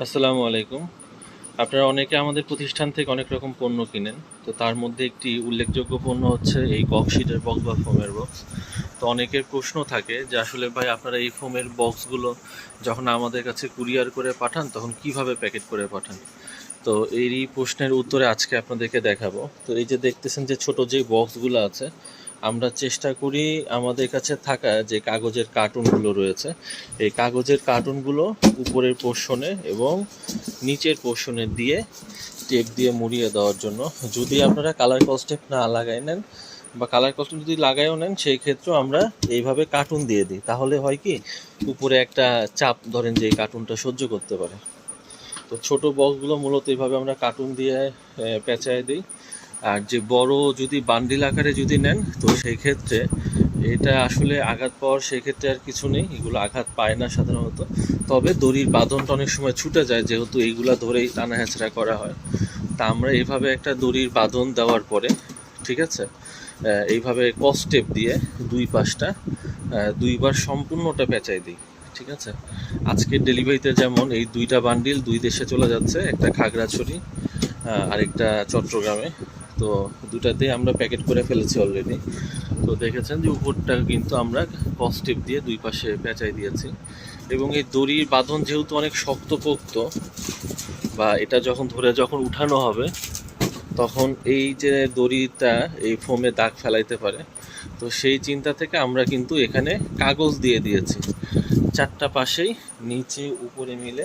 আসসালামু আলাইকুম। আপনারা অনেকে আমাদের প্রতিষ্ঠান থেকে অনেক রকম পণ্য কিনেন, তো তার মধ্যে একটি উল্লেখযোগ্য পণ্য হচ্ছে এই ককশিটের বক্স বা ফোমের বক্স তো অনেকের প্রশ্ন থাকে যে আসলে ভাই আপনারা এই ফোমের বক্সগুলো যখন আমাদের কাছে কুরিয়ার করে পাঠান, তখন কীভাবে প্যাকেট করে পাঠান? তো এরই প্রশ্নের উত্তরে আজকে আপনাদেরকে দেখাবো। তো এই যে দেখতেছেন যে ছোট যে বক্সগুলো আছে আমরা চেষ্টা করি আমাদের কাছে থাকা যে কাগজের কার্টুনগুলো রয়েছে, এই কাগজের কার্টুনগুলো উপরের পোর্শনে এবং নিচের পোর্শনে দিয়ে টেপ দিয়ে মুড়িয়ে দেওয়ার জন্য। যদি আপনারা কালার কস্টেপ না লাগাই নেন বা কালার কস্টেপ যদি লাগাইও নেন, সেই ক্ষেত্রেও আমরা এইভাবে কার্টুন দিয়ে দিই। তাহলে হয় কি, উপরে একটা চাপ ধরেন যে এই কার্টুনটা সহ্য করতে পারে। তো ছোট বক্সগুলো মূলত এইভাবে আমরা কার্টুন দিয়ে পেঁচায় দিই। আর যে বড় যদি বান্ডিল আকারে যদি নেন, তো সেই ক্ষেত্রে এটা আসলে আঘাত পাওয়ার সেক্ষেত্রে আর কিছু নেই, এগুলো আঘাত পায় না সাধারণত। তবে দড়ির বাঁধনটা অনেক সময় ছুটে যায়, যেহেতু এইগুলা ধরেই টানা হেঁচড়া করা হয়। তা আমরা এইভাবে একটা দড়ির বাঁধন দেওয়ার পরে, ঠিক আছে? এইভাবে কস্টেপ দিয়ে দুই পাশটা দুইবার সম্পূর্ণটা পেঁচাই দিই, ঠিক আছে? আজকের ডেলিভারিতে যেমন এই দুইটা বান্ডিল দুই দেশে চলে যাচ্ছে, একটা খাগড়াছড়ি আরেকটা চট্টগ্রামে। তো দুটাতেই আমরা প্যাকেট করে ফেলেছি অলরেডি তো দেখেছেন যে উপরটা কিন্তু আমরা কস্টেপ দিয়ে দুই পাশে পেঁচাই দিয়েছি। এবং এই দড়ির বাঁধন যেহেতু অনেক শক্তপোক্ত, বা এটা যখন ধরে যখন উঠানো হবে, তখন এই যে দড়িটা এই ফোমে দাগ ফেলাইতে পারে। তো সেই চিন্তা থেকে আমরা কিন্তু এখানে কাগজ দিয়ে দিয়েছি। চারটা পাশেই নিচে উপরে মিলে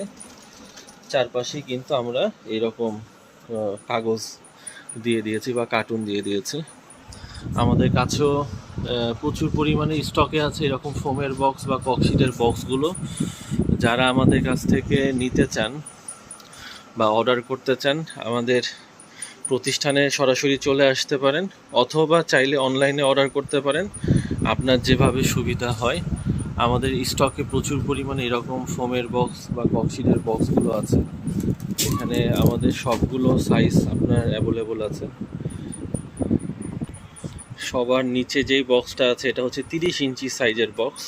চারপাশেই কিন্তু আমরা এরকম কাগজ দিয়ে দিয়েছি বা কার্টুন দিয়ে দিয়েছি। আমাদের কাছেও প্রচুর পরিমাণে স্টকে আছে এরকম ফোমের বক্স বা ককশিটের বক্সগুলো যারা আমাদের কাছ থেকে নিতে চান বা অর্ডার করতে চান, আমাদের প্রতিষ্ঠানে সরাসরি চলে আসতে পারেন, অথবা চাইলে অনলাইনে অর্ডার করতে পারেন। আপনার যেভাবে সুবিধা হয় আমাদের স্টকে প্রচুর পরিমাণে এরকম ফোমের বক্স বা ককশিটের বক্সগুলো আছে। এখানে আমাদের সবগুলো সাইজ আপনার অ্যাভেলেবল আছে। সবার নিচে যেই বক্সটা আছে, এটা হচ্ছে তিরিশ ইঞ্চি সাইজের বক্স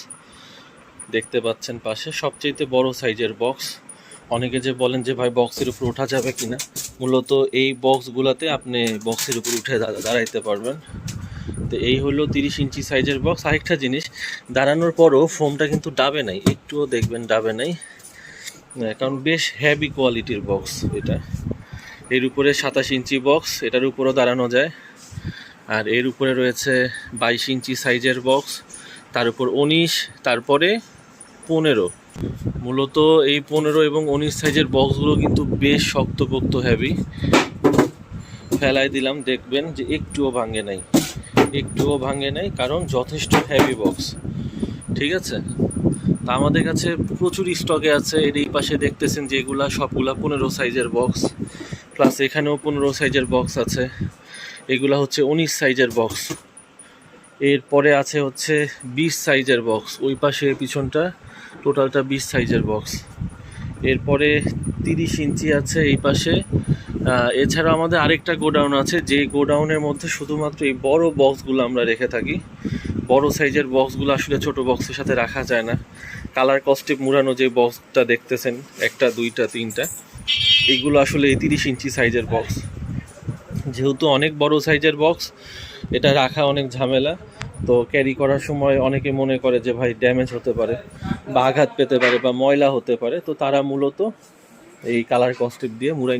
দেখতে পাচ্ছেন পাশে সবচেয়ে বড় সাইজের বক্স অনেকে যে বলেন যে, ভাই বক্সের উপর ওঠা যাবে কিনা? মূলত এই বক্সগুলোতে আপনি বক্সের উপর উঠে দাঁড়াইতে পারবেন। তো এই হলো তিরিশ ইঞ্চি সাইজের বক্স আরেকটা জিনিস, দাঁড়ানোর পরও ফোমটা কিন্তু ডাবে নাই, একটুও দেখবেন ডাবে নাই। কারণ বেশ হেভি কোয়ালিটির বক্স এটা। এর উপরে সাতাশ ইঞ্চি বক্স এটার উপরও দাঁড়ানো যায়। আর এর উপরে রয়েছে বাইশ ইঞ্চি সাইজের বক্স তার উপর উনিশ, তারপরে পনেরো। মূলত এই পনেরো এবং উনিশ সাইজের বক্সগুলো কিন্তু বেশ শক্তপোক্ত হেভি ফেলাই দিলাম, দেখবেন যে একটুও ভাঙে নাই। একটুও ভাঙে নাই, কারণ যথেষ্ট হেভি বক্স ঠিক আছে? তা আমাদের কাছে প্রচুর স্টকে আছে এর এই পাশে দেখতেছেন যে এগুলা সবগুলা পনেরো সাইজের বক্স প্লাস এখানেও পনেরো সাইজের বক্স আছে। এগুলা হচ্ছে উনিশ সাইজের বক্স এরপরে আছে হচ্ছে বিশ সাইজের বক্স ওই পাশে পিছনটা টোটালটা বিশ সাইজের বক্স এরপরে তিরিশ ইঞ্চি আছে, এই পাশে এছাড়া আমাদের আরেকটা গোডাউন আছে, যে গোডাউনের মধ্যে শুধুমাত্র এই বড় বক্সগুলো আমরা রেখে থাকি। বড় সাইজের বক্সগুলো আসলে ছোট বক্সের সাথে রাখা যায় না। কালার কস্টেপ মুড়ানো যে বক্সটা দেখতেছেন, একটা, দুইটা, তিনটা, এগুলো আসলে তিরিশ ইঞ্চি সাইজের বক্স। যেহেতু অনেক বড় সাইজের বক্স, এটা রাখা অনেক ঝামেলা। তো ক্যারি করার সময় অনেকে মনে করে যে, ভাই, ড্যামেজ হতে পারে বা আঘাত পেতে পারে বা ময়লা হতে পারে। তো তারা মূলত এই কালার কস্টেপ দিয়ে মুড়াই